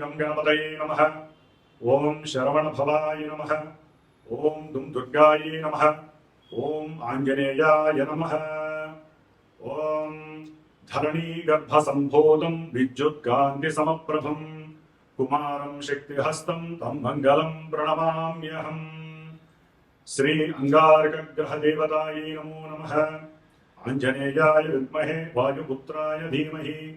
గం నమ. ఓం శరవణభవాయ నమ. ఓం దుం దుర్గాయే నమ. ఓం ఆంజనేయాయ నమ. ఓం ధరణీగర్భసంభూతం విద్యుత్కాంతిసమప్రభం కుమారం శక్తిహస్తం తం మంగళం ప్రణమామ్యహం. శ్రీ అంగారకగ్రహదేవతాయై నమో నమ. ఆంజనేయాయ విద్మహే వాయుపుత్రాయ ధీమహి.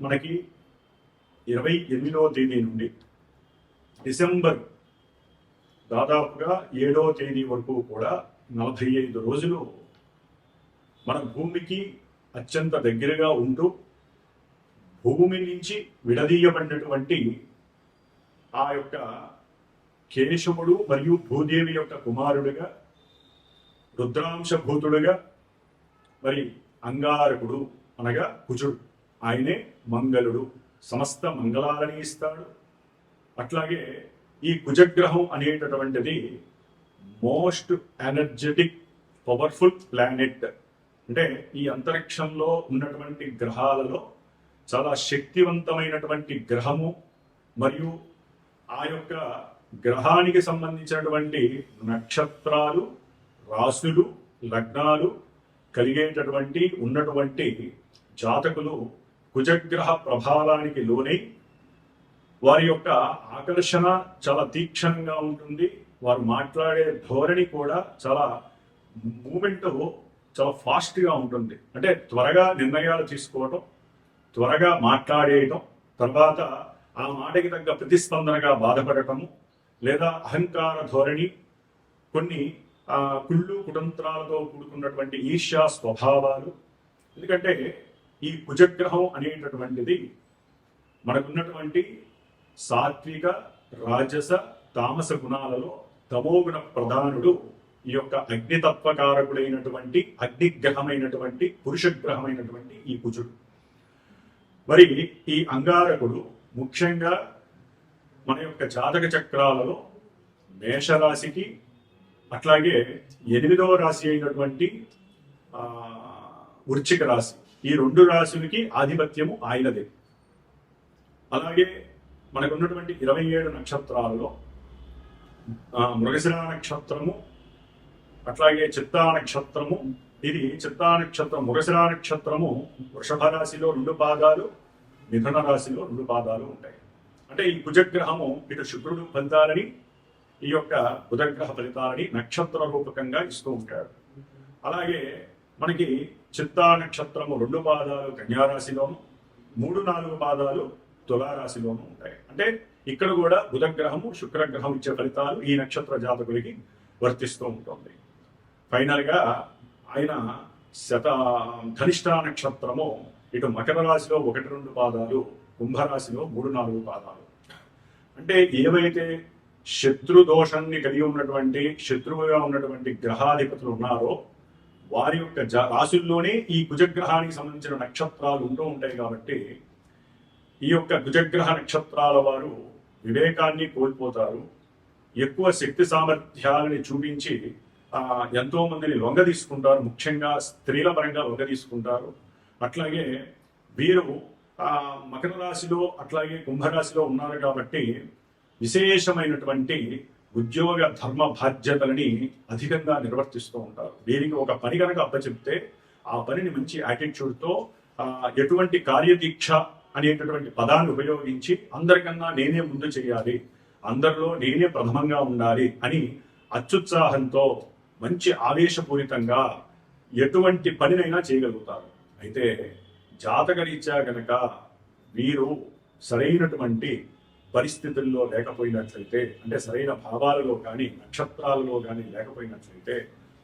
మనకి ఇరవై ఎనిమిదవ తేదీ నుండి డిసెంబర్ దాదాపుగా ఏడవ తేదీ వరకు కూడా నలభై ఐదు రోజులు మన భూమికి అత్యంత దగ్గరగా ఉంటూ భూమి నుంచి విడదీయబడినటువంటి ఆ యొక్క కేశవుడు మరియు భూదేవి యొక్క కుమారుడుగా రుద్రాంశభూతుడుగా మరి అంగారకుడు అనగా కుజుడు. ఆయనే మంగళుడు సమస్త మంగళాలని ఇస్తాడు. అట్లాగే ఈ కుజగ్రహం అనేటటువంటిది మోస్ట్ ఎనర్జెటిక్ పవర్ఫుల్ ప్లానెట్. అంటే ఈ అంతరిక్షంలో ఉన్నటువంటి గ్రహాలలో చాలా శక్తివంతమైనటువంటి గ్రహము మరియు ఆ యొక్క గ్రహానికి సంబంధించినటువంటి నక్షత్రాలు రాశులు లగ్నాలు కలిగేటటువంటి ఉన్నటువంటి జాతకులు కుజగ్రహ ప్రభావానికి లోనై వారి యొక్క ఆకర్షణ చాలా తీక్షణంగా ఉంటుంది. వారు మాట్లాడే ధోరణి కూడా చాలా మూమెంట్ చాలా ఫాస్ట్గా ఉంటుంది. అంటే త్వరగా నిర్ణయాలు తీసుకోవటం త్వరగా మాట్లాడేయటం తర్వాత ఆ మాటకి తగ్గ ప్రతిస్పందనగా బాధపడటము లేదా అహంకార ధోరణి కొన్ని కుళ్ళు కుటంత్రాలతో కూడుకున్నటువంటి ఈర్ష్యా స్వభావాలు. ఎందుకంటే ఈ కుజగ్రహం అనేటటువంటిది మనకున్నటువంటి సాత్విక రాజస తామస గుణాలలో తమోగుణ ప్రధానుడు ఈ యొక్క అగ్నితత్వకారకుడైనటువంటి అగ్నిగ్రహమైనటువంటి పురుషగ్రహమైనటువంటి ఈ కుజుడు. మరి ఈ అంగారకుడు ముఖ్యంగా మన యొక్క జాతక చక్రాలలో మేషరాశికి అట్లాగే ఎనిమిదవ రాశి అయినటువంటి వృచ్చిక రాశి ఈ రెండు రాశులకి ఆధిపత్యము ఆయనదే. అలాగే మనకున్నటువంటి ఇరవై ఏడు నక్షత్రాలలో ఆ, మృగశిర నక్షత్రము అట్లాగే చిత్తా నక్షత్రము ఇది చిత్తా నక్షత్రం మృగశిర నక్షత్రము వృషభ రాశిలో రెండు పాదాలు మిథున రాశిలో రెండు పాదాలు ఉంటాయి. అంటే ఈ కుజగ్రహము ఇటు శుక్రుడు ఫలితాలని ఈ యొక్క బుధగ్రహ ఫలితాలని నక్షత్ర రూపకంగా ఇస్తూ ఉంటాడు. అలాగే మనకి చిత్తా నక్షత్రము రెండు పాదాలు కన్యారాశిలోను మూడు నాలుగు పాదాలు తులారాశిలోను ఉంటాయి. అంటే ఇక్కడ కూడా బుధగ్రహము శుక్రగ్రహం ఇచ్చే ఫలితాలు ఈ నక్షత్ర జాతకులకి వర్తిస్తూ ఉంటుంది. ఫైనల్గా ఆయన శత ధనిష్ట నక్షత్రము ఇటు మకర రాశిలో ఒకటి రెండు పాదాలు కుంభరాశిలో మూడు నాలుగు పాదాలు. అంటే ఏవైతే శత్రు దోషాన్ని కలిగి ఉన్నటువంటి శత్రువుగా ఉన్నటువంటి గ్రహాధిపతులు ఉన్నారో వారి యొక్క జ- రాశుల్లోనే ఈ కుజగ్రహానికి సంబంధించిన నక్షత్రాలు ఉంటూ ఉంటాయి కాబట్టి ఈ యొక్క కుజగ్రహ నక్షత్రాల వారు వివేకాన్ని కోల్పోతారు. ఎక్కువ శక్తి సామర్థ్యాలని చూపించి ఎంతో మందిని లొంగ తీసుకుంటారు. ముఖ్యంగా స్త్రీల పరంగా లొంగ తీసుకుంటారు. అట్లాగే వీరు మకర రాశిలో అట్లాగే కుంభరాశిలో ఉన్నారు కాబట్టి విశేషమైనటువంటి ఉద్యోగ ధర్మ బాధ్యతలని అధికంగా నిర్వర్తిస్తూ ఉంటారు. దీనికి ఒక పని కనుక అప్పచెప్తే ఆ పనిని మంచి యాటిట్యూడ్తో ఎటువంటి కార్యదీక్ష అనేటటువంటి పదాన్ని ఉపయోగించి అందరికన్నా నేనే ముందు చేయాలి అందరిలో నేనే ప్రథమంగా ఉండాలి అని అత్యుత్సాహంతో మంచి ఆవేశపూరితంగా ఎటువంటి పనినైనా చేయగలుగుతారు. అయితే జాతకరీత్యా గనక వీరు సరైనటువంటి పరిస్థితుల్లో లేకపోయినట్లయితే అంటే సరైన భావాలలో కానీ నక్షత్రాలలో కానీ లేకపోయినట్లయితే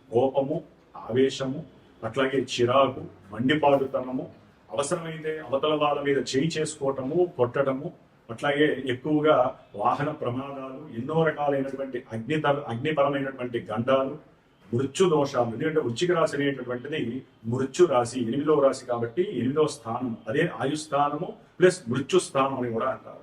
కోపము ఆవేశము అట్లాగే చిరాకు మండిపాడుతనము అవసరమైతే అవతల వాళ్ళ మీద చేయి చేసుకోవటము కొట్టడము అట్లాగే ఎక్కువగా వాహన ప్రమాదాలు ఎన్నో రకాలైనటువంటి అగ్ని అగ్నిపరమైనటువంటి గండాలు మృత్యు దోషాలు ఎందుకంటే వృచ్చిక రాశి అనేటటువంటిది మృత్యు రాశి ఎనిమిదవ రాశి కాబట్టి ఎనిమిదవ స్థానం అదే ఆయుస్థానము ప్లస్ మృత్యు స్థానం అని కూడా అంటారు.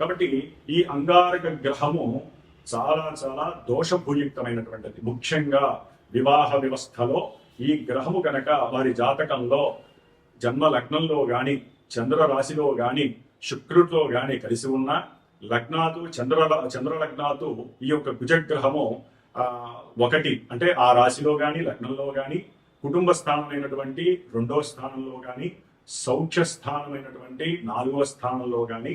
కాబట్టి ఈ అంగారక గ్రహము చాలా చాలా దోషభూయుక్తమైనటువంటిది. ముఖ్యంగా వివాహ వ్యవస్థలో ఈ గ్రహము కనుక వారి జాతకంలో జన్మ లగ్నంలో గాని చంద్ర రాశిలో గాని శుక్రుడితో గాని కలిసి ఉన్న లగ్నాతు చంద్ర చంద్ర లగ్నాతు ఈ యొక్క కుజగ్రహము ఒకటి అంటే ఆ రాశిలో గాని లగ్నంలో గాని కుటుంబ స్థానమైనటువంటి రెండో స్థానంలో కానీ సౌఖ్య స్థానమైనటువంటి నాలుగవ స్థానంలో కానీ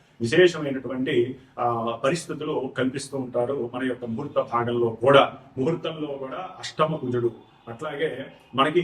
విశేషమైనటువంటి పరిస్థితులు కల్పిస్తూ ఉంటారు మన యొక్క ముహూర్త భాగంలో కూడా. ముహూర్తంలో కూడా అష్టమ కుజుడు. అట్లాగే మనకి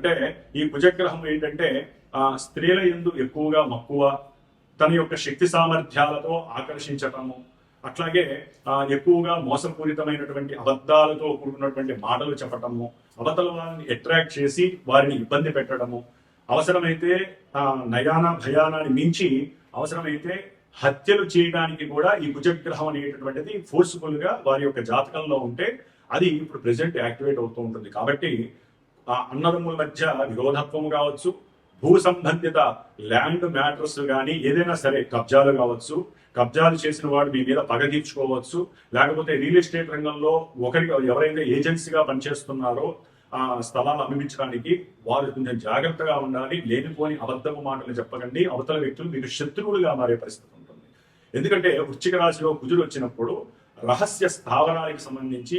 అంటే ఈ కుజగ్రహం ఏంటంటే ఆ స్త్రీల ఎందు ఎక్కువగా మక్కువ తన యొక్క శక్తి సామర్థ్యాలతో ఆకర్షించటము అట్లాగే ఎక్కువగా మోసపూరితమైనటువంటి అబద్ధాలతో కూడుకున్నటువంటి మాటలు చెప్పటము అవతల వారిని అట్రాక్ట్ చేసి వారిని ఇబ్బంది పెట్టడము అవసరమైతే నయాన భయానాన్ని మించి అవసరమైతే హత్యలు చేయడానికి కూడా ఈ కుజగ్రహం అనేటటువంటిది ఫోర్స్ఫుల్గా వారి యొక్క జాతకంలో ఉంటే అది ఇప్పుడు ప్రెసెంట్ యాక్టివేట్ అవుతూ ఉంటుంది. కాబట్టి ఆ అన్నదమ్ముల మధ్య విరోధత్వం కావచ్చు భూ సంబంధిత ల్యాండ్ మ్యాటర్స్ కానీ ఏదైనా సరే కబ్జాలు కావచ్చు కబ్జాలు చేసిన వాడు మీ మీద పగ తీర్చుకోవచ్చు లేకపోతే రియల్ ఎస్టేట్ రంగంలో ఒకరికి ఎవరైతే ఏజెన్సీగా పనిచేస్తున్నారో ఆ స్థలాలు అమ్మించడానికి వారు కొంచెం జాగ్రత్తగా ఉండాలి లేనిపోని అబద్ధపు మాటలు చెప్పకండి అవతల వ్యక్తులు మీకు శత్రువులుగా మారే పరిస్థితి ఉంటుంది. ఎందుకంటే వృచ్చిక రాశిలో కుజుడు వచ్చినప్పుడు రహస్య స్థావరానికి సంబంధించి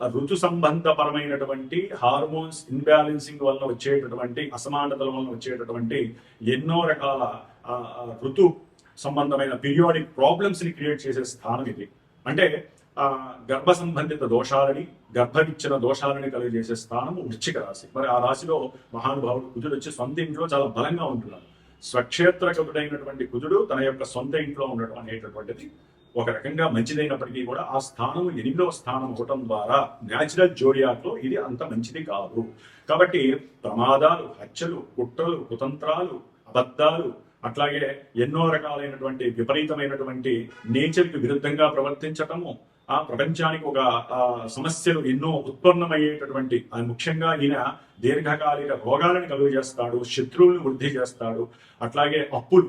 ఋతు సంబంధపరమైనటువంటి హార్మోన్స్ ఇన్బ్యాలెన్సింగ్ వల్ల వచ్చేటటువంటి అసమానతల వల్ల వచ్చేటటువంటి ఎన్నో రకాల ఋతు సంబంధమైన పీరియాడిక్ ప్రాబ్లమ్స్ని క్రియేట్ చేసే స్థానం ఇది. అంటే గర్భ సంబంధిత దోషాలని గర్భవిచ్చిన దోషాలని కలిగజేసే స్థానము వృచ్చిక రాశి. మరి ఆ రాశిలో మహానుభావుడు కుజుడు వచ్చి సొంత ఇంట్లో చాలా బలంగా ఉంటున్నారు స్వక్షేత్ర కవుడైనటువంటి కుజుడు తన యొక్క సొంత ఇంట్లో ఉండటం అనేటటువంటిది ఒక రకంగా మంచిదైనప్పటికీ కూడా ఆ స్థానం ఎనిమిదవ స్థానం అవటం ద్వారా న్యాచురల్ జోడియాట్లో ఇది అంత మంచిది కాదు. కాబట్టి ప్రమాదాలు హత్యలు కుట్రలు కుతంత్రాలు అబద్ధాలు అట్లాగే ఎన్నో రకాలైనటువంటి విపరీతమైనటువంటి నేచర్కి విరుద్ధంగా ప్రవర్తించటము ఆ ప్రపంచానికి ఒక సమస్యలు ఎన్నో ఉత్పన్నమయ్యేటటువంటి అది ముఖ్యంగా ఈయన దీర్ఘకాలిక రోగాలను కలుగజేస్తాడు శత్రువులను వృద్ధి చేస్తాడు అట్లాగే అప్పులు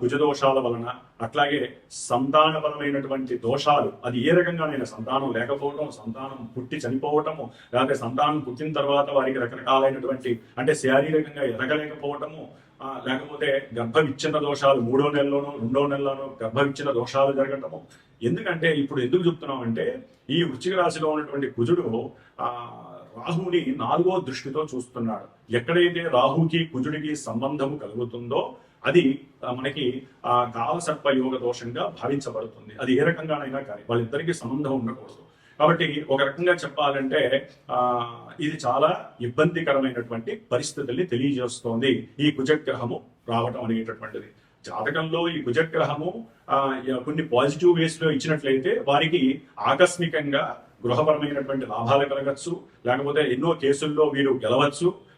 కుజదోషాల వలన అట్లాగే సంతానపరమైనటువంటి దోషాలు అది ఏ రకంగానైనా సంతానం లేకపోవటం సంతానం పుట్టి చనిపోవటము లేకపోతే సంతానం పుట్టిన తర్వాత వారికి రకరకాలైనటువంటి అంటే శారీరకంగా ఎదగలేకపోవటము లేకపోతే గర్భ విచ్ఛిన్న దోషాలు మూడో నెలలోనో రెండో నెలలోనూ గర్భ విచ్ఛిన్న దోషాలు జరగటము. ఎందుకంటే ఇప్పుడు ఎందుకు చెప్తున్నాం అంటే ఈ వృశ్చిక రాశిలో ఉన్నటువంటి కుజుడు ఆ రాహుని నాలుగో దృష్టితో చూస్తున్నాడు. ఎక్కడైతే రాహుకి కుజుడికి సంబంధము కలుగుతుందో అది మనకి ఆ కాలసర్ప యోగ దోషంగా భావించబడుతుంది. అది ఏ రకంగానైనా కానీ వాళ్ళిద్దరికీ సంబంధం ఉండకూడదు. కాబట్టి ఒక రకంగా చెప్పాలంటే ఆ ఇది చాలా ఇబ్బందికరమైనటువంటి పరిస్థితుల్ని తెలియజేస్తోంది ఈ కుజగ్రహము రావటం అనేటటువంటిది. జాతకంలో ఈ కుజగ్రహము ఆ, కొన్ని పాజిటివ్ వేస్లో ఇచ్చినట్లయితే వారికి ఆకస్మికంగా గృహపరమైనటువంటి లాభాలు కలగచ్చు లేకపోతే ఎన్నో కేసుల్లో వీరు గెలవచ్చు.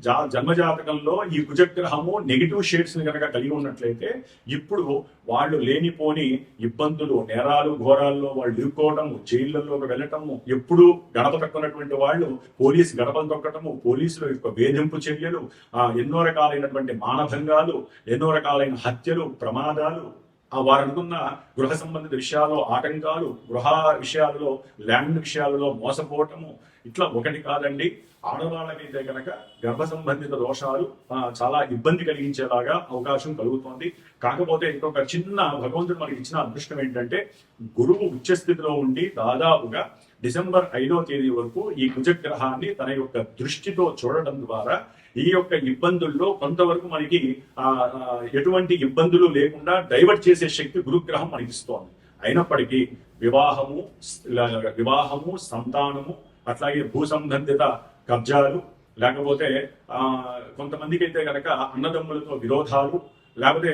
జా జన్మజాతకంలో ఈ కుజగ్రహము నెగిటివ్ షేడ్స్ని కనుక కలిగి ఉన్నట్లయితే ఇప్పుడు వాళ్ళు లేనిపోని ఇబ్బందులు నేరాలు ఘోరాల్లో వాళ్ళు ఇరుక్కోవటము జైళ్ళల్లోకి వెళ్ళటము ఎప్పుడు గడప తక్కున్నటువంటి వాళ్ళు పోలీస్ గడపలు తొక్కటము పోలీసుల యొక్క వేధింపు చర్యలు ఎన్నో రకాలైనటువంటి మానభంగాలు ఎన్నో రకాలైన హత్యలు ప్రమాదాలు ఆ వారు అనుకున్న గృహ సంబంధిత విషయాల్లో ఆటంకాలు గృహ విషయాలలో ల్యాండ్ విషయాలలో మోసపోవటము ఇట్లా ఒకటి కాదండి. ఆడవాళ్ళకైతే కనుక గర్భ సంబంధిత దోషాలు చాలా ఇబ్బంది కలిగించేలాగా అవకాశం కలుగుతోంది. కాకపోతే ఇంకొక చిన్న భగవంతుడు మనకి ఇచ్చిన అదృష్టం ఏంటంటే గురువు ఉచ్చస్థితిలో ఉండి దాదాపుగా డిసెంబర్ ఐదో తేదీ వరకు ఈ కుజగ్రహాన్ని తన యొక్క దృష్టితో చూడటం ద్వారా ఈ యొక్క ఇబ్బందుల్లో కొంతవరకు మనకి ఆ, ఎటువంటి ఇబ్బందులు లేకుండా డైవర్ట్ చేసే శక్తి గురుగ్రహం మనకి ఇస్తోంది. అయినప్పటికీ వివాహము వివాహము సంతానము అట్లాగే భూ సంబంధిత కబ్జాలు లేకపోతే ఆ కొంతమందికి అయితే కనుక అన్నదమ్ములతో విరోధాలు లేకపోతే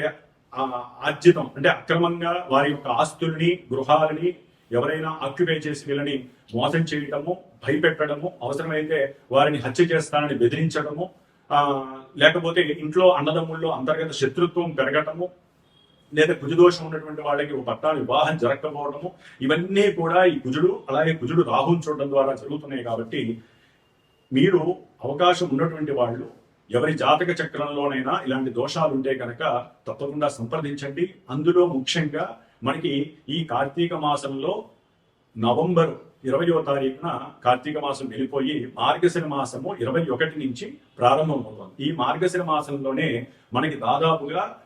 ఆజితం ఆర్జితం అంటే అక్రమంగా వారి యొక్క ఆస్తుల్ని గృహాలని ఎవరైనా ఆక్యుపై చేసి వీళ్ళని మోసం చేయటము భయపెట్టడము అవసరమైతే వారిని హత్య చేస్తానని బెదిరించడము లేకపోతే ఇంట్లో అన్నదమ్ముల్లో అంతర్గత శత్రుత్వం పెరగటము లేదా కుజదోషం ఉన్నటువంటి వాళ్ళకి ఒక పట్టాలు వివాహం జరగకపోవడము ఇవన్నీ కూడా ఈ కుజుడు అలాగే కుజుడు రాహుని చూడడం ద్వారా జరుగుతున్నాయి కాబట్టి మీరు అవకాశం ఉన్నటువంటి వాళ్ళు ఎవరి జాతక చక్రంలోనైనా ఇలాంటి దోషాలు ఉంటే కనుక తప్పకుండా సంప్రదించండి. అందులో ముఖ్యంగా మనకి ఈ కార్తీక మాసంలో నవంబర్ ఇరవయో తారీఖున కార్తీక మాసం వెళ్ళిపోయి మార్గశిర మాసము ఇరవై ఒకటి నుంచి ప్రారంభమవుతుంది. ఈ మార్గశిర మాసంలోనే మనకి దాదాపుగా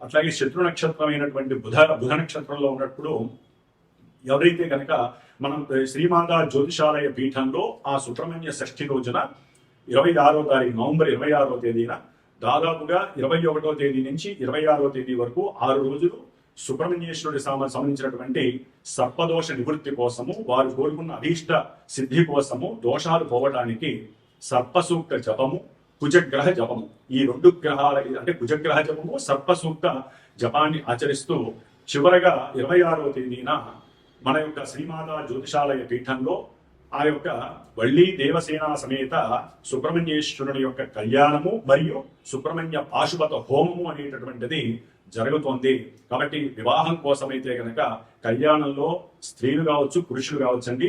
అట్లాగే శత్రు నక్షత్రమైనటువంటి బుధ బుధ నక్షత్రంలో ఉన్నప్పుడు ఎవరైతే కనుక మనం శ్రీమాంద జ్యోతిషాలయ పీఠంలో ఆ సుబ్రహ్మణ్య షష్ఠి రోజున ఇరవై ఆరో తారీఖు నవంబర్ ఇరవై ఆరో తేదీన దాదాపుగా ఇరవై ఒకటో తేదీ నుంచి ఇరవై ఆరో తేదీ వరకు ఆరు రోజులు సుబ్రహ్మణ్యేశ్వరుడి సంబంధించినటువంటి సర్పదోష నివృత్తి కోసము వారు కోరుకున్న అభీష్ట సిద్ధి కోసము దోషాలు పోవడానికి సర్పసూక్త జపము కుజగ్రహ జపము. ఈ రెండు గ్రహాల అంటే కుజగ్రహ జపము సర్పసూక్త జపాన్ని ఆచరిస్తూ చివరగా ఇరవై ఆరవ తేదీన మన యొక్క శ్రీమాత జ్యోతిషాలయ పీఠంలో ఆ యొక్క వళ్ళీ దేవసేన సమేత సుబ్రహ్మణ్యేశ్వరుని యొక్క కళ్యాణము మరియు సుబ్రహ్మణ్య పాశుపత హోమము అనేటటువంటిది జరుగుతోంది. కాబట్టి వివాహం కోసమైతే కనుక కళ్యాణంలో స్త్రీలు కావచ్చు పురుషులు కావచ్చండి.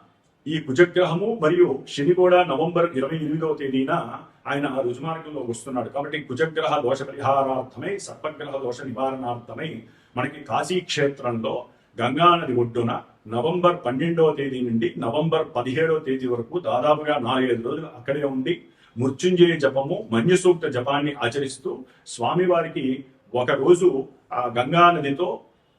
ఈ కుజగ్రహము మరియు శని కూడా నవంబర్ ఇరవై ఎనిమిదవ తేదీన ఆయన రుజుమార్గంలో వస్తున్నాడు. కాబట్టి కుజగ్రహ దోష పరిహారార్థమై సర్పగ్రహ దోష నివారణార్థమై మనకి కాశీ క్షేత్రంలో గంగానది ఒడ్డున నవంబర్ పన్నెండవ తేదీ నుండి నవంబర్ పదిహేడవ తేదీ వరకు దాదాపుగా నాలుగైదు రోజులు అక్కడే ఉండి మృత్యుంజయ జపము మన్యుసూక్త జపాన్ని ఆచరిస్తూ స్వామివారికి ఒక రోజు ఆ గంగా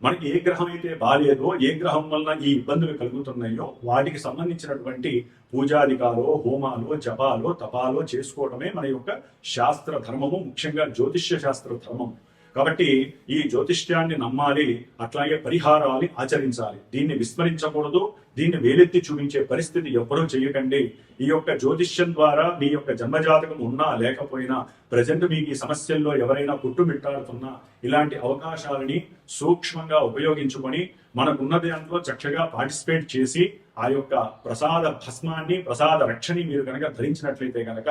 మనకి ఏ గ్రహం అయితే బాలేదో ఏ గ్రహం వలన ఈ ఇబ్బందులు కలుగుతున్నాయో వాటికి సంబంధించినటువంటి పూజాధికారో హోమాలు జపాలో తపాలో చేసుకోవడమే మన యొక్క శాస్త్ర ధర్మము ముఖ్యంగా జ్యోతిష్య శాస్త్ర ధర్మం కాబట్టి ఈ జ్యోతిష్యాన్ని నమ్మాలి అట్లాగే పరిహారాలు ఆచరించాలి. దీన్ని విస్మరించకూడదు దీన్ని వేలెత్తి చూపించే పరిస్థితి ఎవ్వరూ చేయకండి. ఈ యొక్క జ్యోతిష్యం ద్వారా మీ యొక్క జన్మజాతకం ఉన్నా లేకపోయినా ప్రజెంట్ మీకు ఈ సమస్యల్లో ఎవరైనా పుట్టుమిట్టాడుతున్నా ఇలాంటి అవకాశాలని సూక్ష్మంగా ఉపయోగించుకొని మనకున్న దాంట్లో చక్కగా పార్టిసిపేట్ చేసి ఆ యొక్క ప్రసాద భస్మాన్ని ప్రసాద రక్షని మీరు కనుక ధరించినట్లయితే కనుక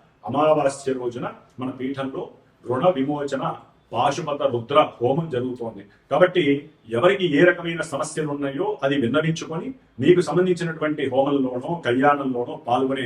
అమావాస్య రోజున మన పీఠంలో రుణ విమోచన పాశుపత రుద్ర హోమం జరుగుతోంది. కాబట్టి ఎవరికి ఏ రకమైన సమస్యలు ఉన్నాయో అది విన్నవించుకొని మీకు సంబంధించినటువంటి హోమంలోనో కళ్యాణంలోనో పాల్గొనే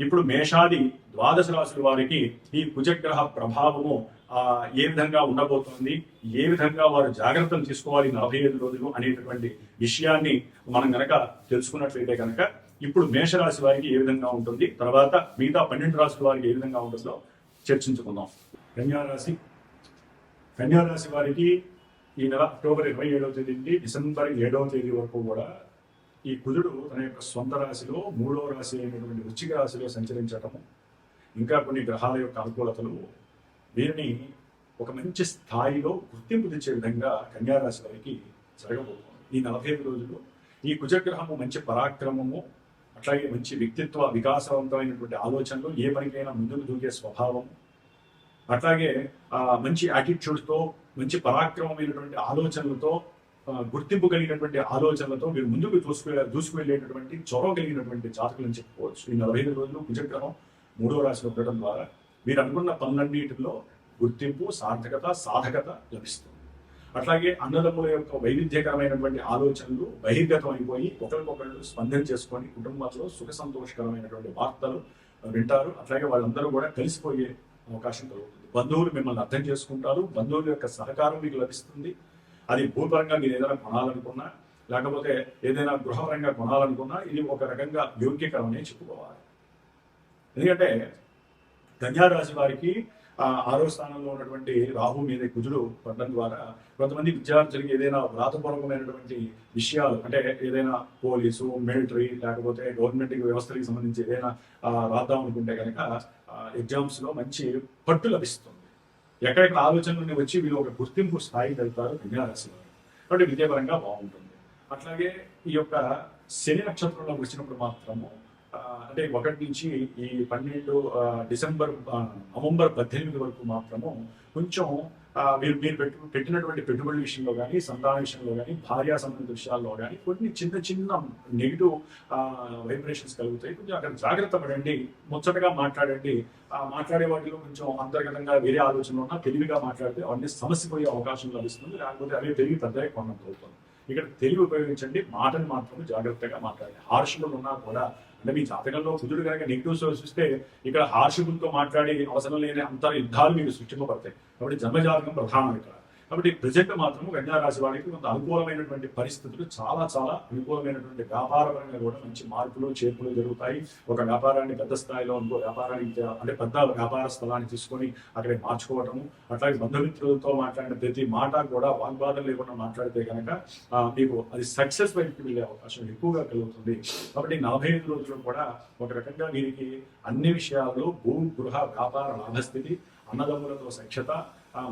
ఇప్పుడు మేషాది ద్వాదశ రాశుల వారికి ఈ కుజగ్రహ ప్రభావము ఆ ఏ విధంగా ఉండబోతోంది ఏ విధంగా వారు జాగ్రత్తలు తీసుకోవాలి నలభై ఐదు రోజులు అనేటటువంటి విషయాన్ని మనం గనక తెలుసుకున్నట్లయితే కనుక ఇప్పుడు మేషరాశి వారికి ఏ విధంగా ఉంటుంది తర్వాత మిగతా పన్నెండు రాశుల వారికి ఏ విధంగా ఉంటుందో చర్చించుకుందాం. కన్యారాశి. కన్యారాశి వారికి ఈ నెల అక్టోబర్ ఇరవై ఏడవ తేదీ నుండి డిసెంబర్ ఏడవ తేదీ వరకు కూడా ఈ కుజుడు తన యొక్క సొంత రాశిలో మూడో రాశి అయినటువంటి వృచ్చిక రాశిలో సంచరించటము ఇంకా కొన్ని గ్రహాల యొక్క అనుకూలతలు దీనిని ఒక మంచి స్థాయిలో గుర్తింపు తెచ్చే విధంగా కన్యారాశి వారికి జరగబోతుంది. ఈ నలభై ఐదు రోజులు ఈ కుజగ్రహము మంచి పరాక్రమము అట్లాగే మంచి వ్యక్తిత్వ వికాసవంతమైనటువంటి ఆలోచనలు ఏ పనికైనా ముందుకు దూకే స్వభావం అట్లాగే మంచి యాటిట్యూడ్తో మంచి పరాక్రమమైనటువంటి ఆలోచనలతో గుర్తింపు కలిగినటువంటి ఆలోచనలతో మీరు ముందుకు దూసుకు దూసుకువెళ్ళేటటువంటి చొరవ కలిగినటువంటి జాతకులని చెప్పుకోవచ్చు. ఈ నలభై ఐదు రోజులు కుజగ్రహం మూడో రాశిలో ఉండడం ద్వారా మీరు అనుకున్న పనులన్నిటిలో గుర్తింపు సార్థకత సాధకత లభిస్తుంది. అట్లాగే అన్నదమ్ముల యొక్క వైవిధ్యకరమైనటువంటి ఆలోచనలు బహిర్గతం అయిపోయి ఒకరికొకరు స్పందన చేసుకొని కుటుంబంలో సుఖ సంతోషకరమైనటువంటి వార్తలు వింటారు. అట్లాగే వాళ్ళందరూ కూడా కలిసిపోయే అవకాశం కలుగుతుంది. బంధువులు మిమ్మల్ని అర్థం చేసుకుంటారు. బంధువుల యొక్క సహకారం మీకు లభిస్తుంది. అది భూపరంగా మీరు ఏదైనా కొనాలనుకున్నా లేకపోతే ఏదైనా గృహపరంగా కొనాలనుకున్నా ఇది ఒక రకంగా యోగ్యకరమనే చెప్పుకోవాలి. ఎందుకంటే కన్యారాశి వారికి ఆరో స్థానంలో ఉన్నటువంటి రాహు మీద కుజుడు పడడం ద్వారా కొంతమంది విద్యార్థులకి ఏదైనా వ్రాతపూర్వకమైనటువంటి విషయాలు అంటే ఏదైనా పోలీసు మిలిటరీ లేకపోతే గవర్నమెంట్ వ్యవస్థలకు సంబంధించి ఏదైనా రాద్దాం అనుకుంటే కనుక ఎగ్జామ్స్లో మంచి పట్టు లభిస్తుంది. ఎక్కడెక్కడ ఆలోచనలు వచ్చి వీళ్ళు ఒక గుర్తింపు స్థాయికి వెళ్తారు కన్యారాశి వారు కాబట్టి విద్యాపరంగా బాగుంటుంది. అట్లాగే ఈ యొక్క శని నక్షత్రంలో వచ్చినప్పుడు మాత్రము అంటే ఒకటి నుంచి ఈ పన్నెండు డిసెంబర్ నవంబర్ పద్దెనిమిది వరకు మాత్రము కొంచెం మీరు మీరు పెట్టు పెట్టినటువంటి పెట్టుబడి విషయంలో కానీ సంతాన విషయంలో కానీ భార్యా సంబంధిత విషయాల్లో కానీ కొన్ని చిన్న చిన్న నెగిటివ్ వైబ్రేషన్స్ కలుగుతాయి. కొంచెం అక్కడ జాగ్రత్త పడండి ముచ్చటగా మాట్లాడండి. ఆ మాట్లాడే వాటిలో కొంచెం అంతర్గతంగా వేరే ఆలోచనలు ఉన్నా తెలివిగా మాట్లాడితే అవన్నీ సమస్య పోయే అవకాశం లభిస్తుంది. లేకపోతే అవి తెలివి పెద్దగా కొనంత అవుతుంది ఇక్కడ తెలివి ఉపయోగించండి మాటను మాత్రం జాగ్రత్తగా మాట్లాడాలి హార్షులు ఉన్నా కూడా అంటే మీ జాతకంలో బుధుడు కనుక నెగిటివ్ సోర్స్ ఇస్తే ఇక్కడ హార్షులతో మాట్లాడి అవసరం లేని అంతర యుద్ధాలు మీకు సృష్టింపబడతాయి. కాబట్టి జన్మజాతకం ప్రధానం ఇక్కడ. కాబట్టి ప్రజెంట్ మాత్రం కన్యా రాశి వారికి కొంత అనుకూలమైనటువంటి పరిస్థితులు చాలా చాలా అనుకూలమైనటువంటి వ్యాపారపరంగా కూడా మంచి మార్పులు చేర్పులు జరుగుతాయి. ఒక వ్యాపారాన్ని పెద్ద స్థాయిలో ఇంకో వ్యాపారానికి అంటే పెద్ద వ్యాపార స్థలాన్ని తీసుకొని అక్కడే మార్చుకోవటము. అట్లాగే బంధుమిత్రులతో మాట్లాడిన ప్రతి మాట కూడా వాగ్వాదం లేకుండా మాట్లాడితే కనుక మీకు అది సక్సెస్ వైపుకి వెళ్ళే అవకాశం ఎక్కువగా కలుగుతుంది. కాబట్టి నలభై ఐదు రోజులు కూడా ఒక రకంగా వీరికి అన్ని విషయాల్లో భూ గృహ వ్యాపార లాభస్థితి అన్నదమ్ములతో సఖ్యత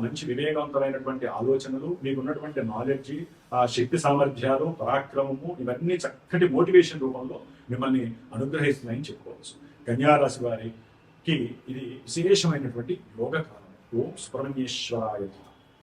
మంచి వివేకవంతమైనటువంటి ఆలోచనలు మీకు ఉన్నటువంటి నాలెడ్జ్ ఆ శక్తి సామర్థ్యాలు పరాక్రమము ఇవన్నీ చక్కటి మోటివేషన్ రూపంలో మిమ్మల్ని అనుగ్రహిస్తున్నాయని చెప్పుకోవచ్చు. కన్యారాశి వారికి ఇది విశేషమైనటువంటి యోగ కాలం ఓం సుబ్రహ్మణ్యేశ్వరాయ